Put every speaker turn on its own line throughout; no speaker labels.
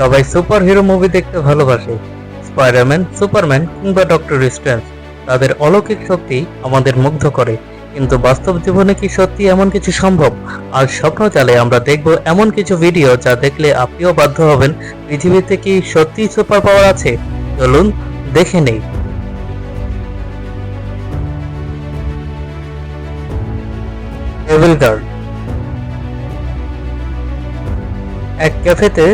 সবাই super hero movie দেখতে ভালোবাসে। স্পাইডারম্যান সুপারম্যান কিংবা ডক্টর স্ট্রেঞ্জ তাদের অলৌকিক শক্তি আমাদের মুগ্ধ করে। কিন্তু বাস্তব জীবনে কি সত্যি এমন কিছু সম্ভব? আর স্বপ্ন চালে আমরা দেখব এমন কিছু ভিডিও যা দেখলে আপনিও বাধ্য হবেন পৃথিবীতে কি সত্যি সুপার পাওয়ার আছে? চলুন দেখে নেই। গার্ড এক ক্যাফেতে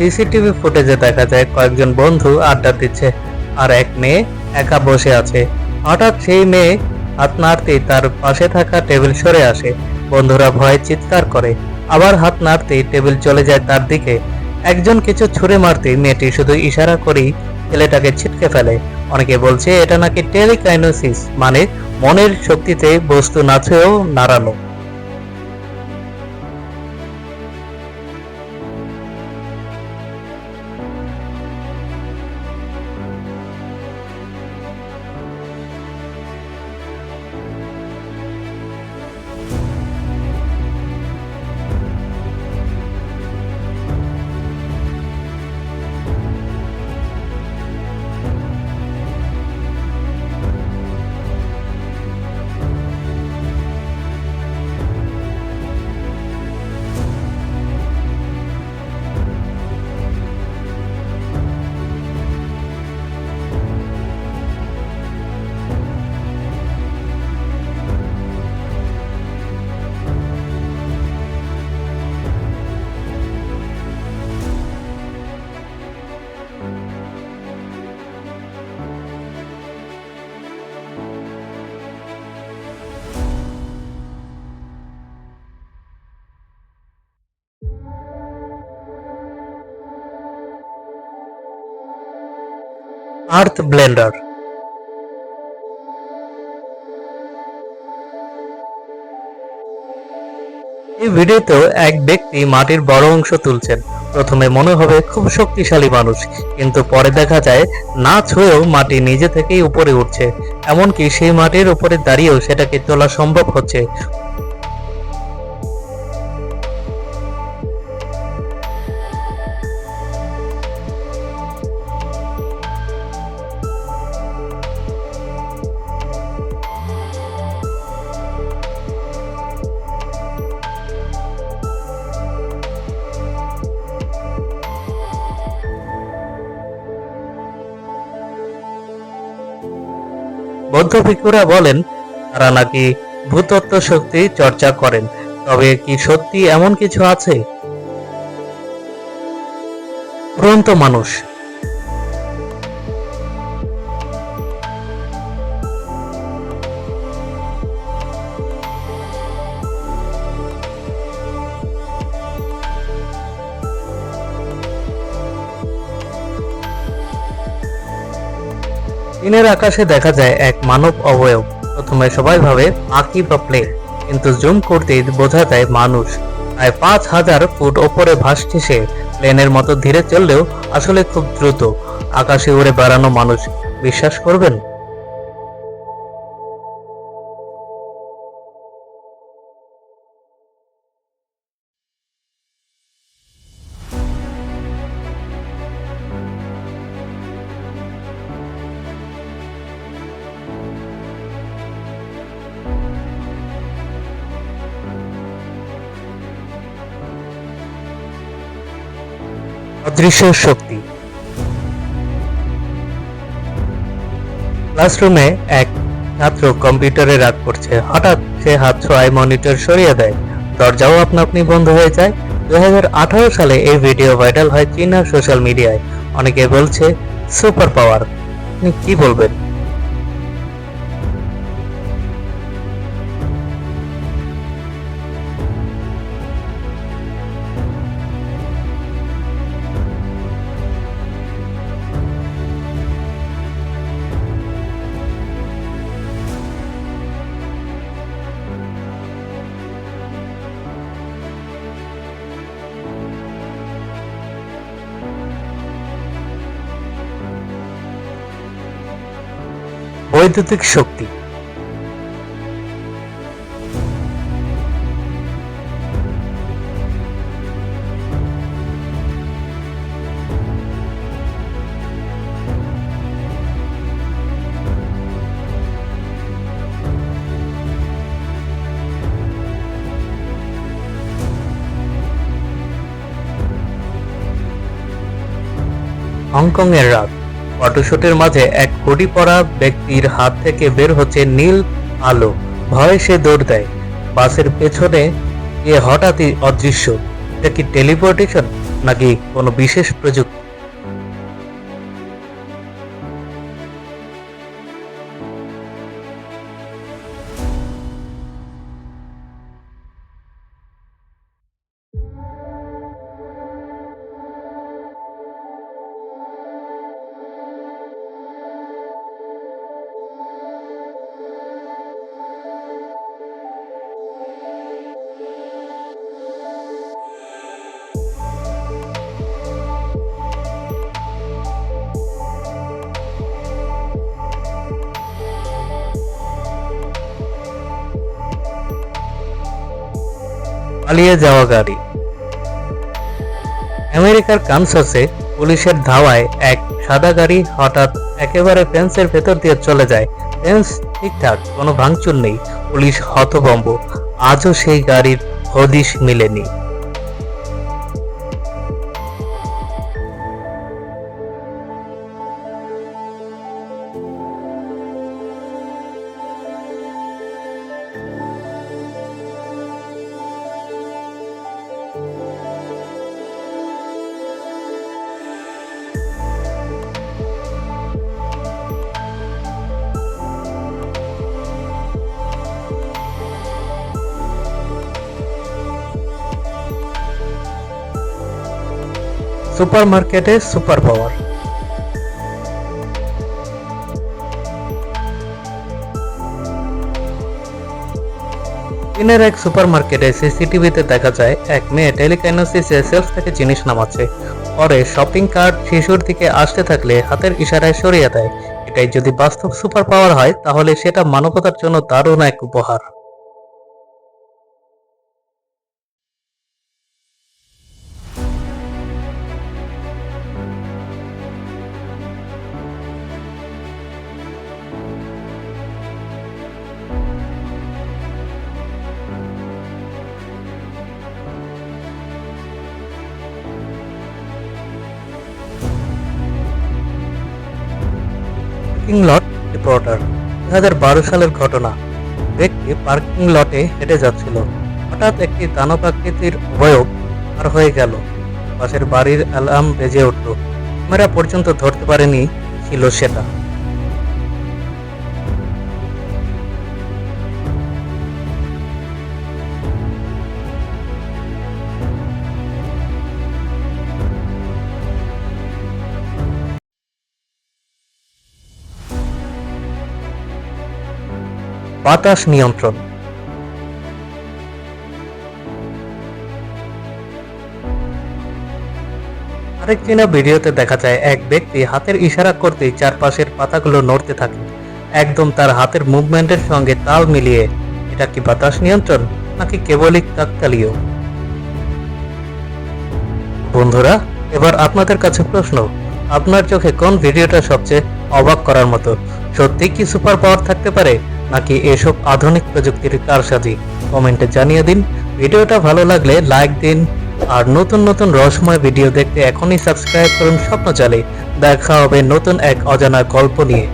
সিসিটিভি ফুটেজে দেখা যায় কয়েকজন বন্ধু আড্ডা দিচ্ছে, আর এক মেয়ে একা বসে আছে। হঠাৎ সেই মেয়ে হাত নাড়তেই তার পাশে থাকা টেবিল সরে আসে। বন্ধুরা ভয়ে চিৎকার করে। আবার হাত নাড়তেই টেবিল চলে যায় তার দিকে। একজন কিছু ছুঁড়ে মারতেই মেয়েটি শুধু ইশারা করেই ছেলেটাকে ছিটকে ফেলে। অনেকে বলছে, এটা নাকি টেলিকাইনোসিস? মানে মনের শক্তিতে বস্তু নাচেও নাড়ানো। আর্থ ব্লেন্ডার এই ভিডিওতেও এক ব্যক্তি মাটির বড় অংশ তুলছেন। প্রথমে মনে হবে খুব শক্তিশালী মানুষ, কিন্তু পরে দেখা যায় না ছুঁয়েও মাটি নিজে থেকেই উপরে উঠছে। এমনকি সেই মাটির উপরে দাঁড়িয়েও সেটাকে তোলা সম্ভব হচ্ছে। বৌদ্ধ ভিক্ষুরা বলেন, তারা নাকি ভূতত্ত্ব শক্তি চর্চা করেন, তবে কি সত্যি এমন কিছু আছে? উড়ন্ত মানুষ। দিনের আকাশে দেখা যায় এক মানব অবয়ব। প্রথমে সবাই ভাবে পাখি বা প্লেন কিন্তু জুম করতে বোঝা যায় মানুষ। প্রায় পাঁচ হাজার ফুট ওপরে ভাসছে সে। প্লেনের মতো ধীরে চললেও আসলে খুব দ্রুত। আকাশে উড়ে বেড়ানো মানুষ। বিশ্বাস করবেন? অদৃশ্য শক্তি। ক্লাসরুমে এক ছাত্র কম্পিউটারে রাগ করছে। হঠাৎ সে হাত ছোঁয়ায় মনিটর সরিয়ে দেয়। দরজাও আপনা আপনি বন্ধ হয়ে যায়। দুই হাজার আঠারো সালে এই ভিডিও ভাইরাল হয় চীনা সোশ্যাল মিডিয়ায়। অনেকে বলছে সুপার পাওয়ার আপনি কি বলবেন? বৈদ্যুতিক শক্তি। হংকংয়ের রাত। ফটোশুটের মাঝে এক হুডি পরা ব্যক্তির হাত থেকে বের হচ্ছে নীল আলো। ভয়ে সে দৌড় দেয়। বাসের পেছনে এ হঠাৎই অদৃশ্য। এটা কি টেলিপোর্টেশন নাকি কোনো বিশেষ প্রযুক্তি? পালিয়ে যাওয়া গাড়ি। আমেরিকার কানসাসে পুলিশের ধাওয়ায় এক সাদা গাড়ি হঠাৎ একেবারে ফেন্সের ভেতর দিয়ে চলে যায়। ফেন্স ঠিকঠাক, কোনো ভাঙচুর নেই। পুলিশ হতভম্ব। আজও সেই গাড়ির হদিশ মিলেনি। সুপারমার্কেটে সুপার পাওয়ার। চীনের এক সুপারমার্কেটে সিসিটিভিতে দেখা যায়, এক মেয়ে টেলিকাইনোসিসে সেলফ থেকে জিনিস নামাচ্ছে। পরে শপিং কার্ট শিশুর দিকে আসতে থাকলে হাতের ইশারায় সরিয়ে দেয়। এটাই যদি বাস্তব সুপার পাওয়ার হয়, তাহলে সেটা মানবতার জন্য দারুণ এক উপহার। Parking lot reporter. দু বারো সালের ঘটনা। ব্যক্তি পার্কিং লটে হেঁটে যাচ্ছিল। হঠাৎ একটি দানব দানবাকৃতির অবয়ব পার হয়ে গেল। পাশের বাড়ির অ্যালার্ম বেজে উঠল। ক্যামেরা পর্যন্ত ধরতে পারেনি ছিল সেটা। বাতাস নিয়ন্ত্রণ। আরেক চীনা ভিডিওতে দেখা যায়, এক ব্যক্তি হাতের ইশারা করতেই চারপাশের পাতাগুলো নড়তে থাকে। একদম তার হাতের মুভমেন্টের সঙ্গে তাল মিলিয়ে, এটা কি বাতাস নিয়ন্ত্রণ, নাকি কেবলই কাকতালীয় বন্ধুরা, এবার আপনাদের কাছে প্রশ্ন, আপনার চোখে কোন ভিডিওটা সবচেয়ে অবাক করার মতো? সত্যি কি সুপার পাওয়ার থাকতে পারে? নাকি এসব আধুনিক প্রযুক্তির কারসাজি? কমেন্টে জানিয়ে দিন। ভিডিওটা ভালো লাগলে লাইক দিন। আর নতুন নতুন রহস্যময় ভিডিও দেখতে এখনই সাবস্ক্রাইব করুন স্বপ্নচালে। দেখা হবে নতুন এক অজানা গল্প নিয়ে।